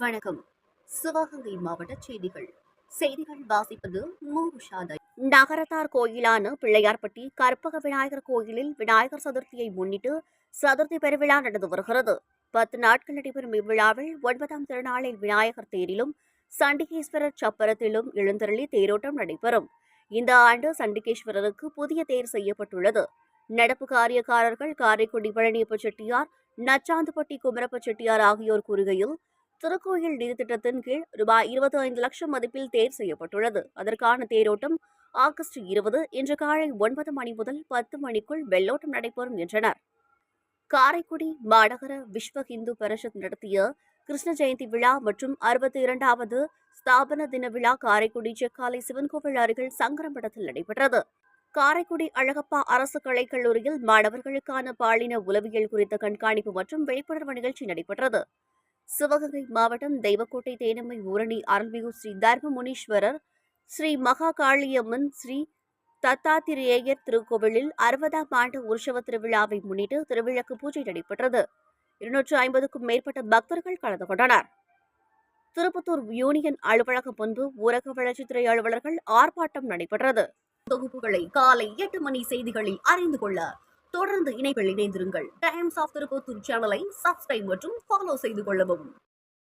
வணக்கம். சிவகங்கை மாவட்ட செய்திகள். செய்திகள் வாசிப்பது மூஷாதை நகரத்தார் கோயிலான பிள்ளையார்பட்டி கற்பக விநாயகர் கோயிலில் விநாயகர் சதுர்த்தியை முன்னிட்டு சதுர்த்தி பெருவிழா நடந்து வருகிறது. பத்து நாட்கள் நடைபெறும் இவ்விழாவில் ஒன்பதாம் திருநாளில் விநாயகர் தேரிலும் சண்டிகேஸ்வரர் சப்பரத்திலும் எழுந்தருளி தேரோட்டம் நடைபெறும். இந்த ஆண்டு சண்டிகேஸ்வரருக்கு புதிய தேர் செய்யப்பட்டுள்ளது. நடப்பு காரியக்காரர்கள் காரைக்குடி பழனியப்ப செட்டியார் நச்சாந்துப்பட்டி குமரப்ப செட்டியார் ஆகியோர் கூறுகையில் திருக்கோயில் நிதி திட்டத்தின் கீழ் ரூபாய் இருபத்தி ஐந்து லட்சம் மதிப்பில் தேர் செய்யப்பட்டுள்ளது. அதற்கான தேரோட்டம் ஆகஸ்ட் இருபது இன்று காலை ஒன்பது மணி முதல் பத்து மணிக்குள் வெள்ளோட்டம் நடைபெறும் என்றனர். காரைக்குடி மாநகர விஸ்வ இந்து பரிஷத் நடத்திய கிருஷ்ண ஜெயந்தி விழா மற்றும் அறுபத்தி இரண்டாவது ஸ்தாபன தின விழா காரைக்குடி செக்காலை சிவன் கோவில் அருகில் சங்கரமடத்தில் நடைபெற்றது. காரைக்குடி அழகப்பா அரசு கலைக்கல்லூரியில் மாணவர்களுக்கான பாலின உளவியல் குறித்த கண்காணிப்பு மற்றும் விழிப்புணர்வு நிகழ்ச்சி நடைபெற்றது. சிவகங்கை மாவட்டம் தெய்வக்கோட்டை தேனம்மை ஊரணி அருள்மிகு ஸ்ரீ தர்ம முனீஸ்வரர் ஸ்ரீ மகா காளியம்மன் ஸ்ரீ தத்தாத்திரேயர் திருக்கோவிலில் அறுபதாம் ஆண்டு உற்சவ திருவிழாவை முன்னிட்டு திருவிளக்கு பூஜை நடைபெற்றது. இருநூற்று ஐம்பதுக்கும் மேற்பட்ட பக்தர்கள் கலந்து கொண்டனர். திருப்பத்தூர் யூனியன் அலுவலகம் முன்பு ஊரக வளர்ச்சித்துறை அலுவலர்கள் ஆர்ப்பாட்டம் நடைபெற்றது. தொகுப்புகளை காலை எட்டு மணி செய்திகளில் அறிந்து கொள்ள தொடர்ந்து இணைப்பில் இணைந்திருங்கள். டைம்ஸ் ஆஃப் திருப்பத்தூர் சேனலை சப்ஸ்கிரைப் மற்றும் ஃபாலோ செய்து கொள்ளவும்.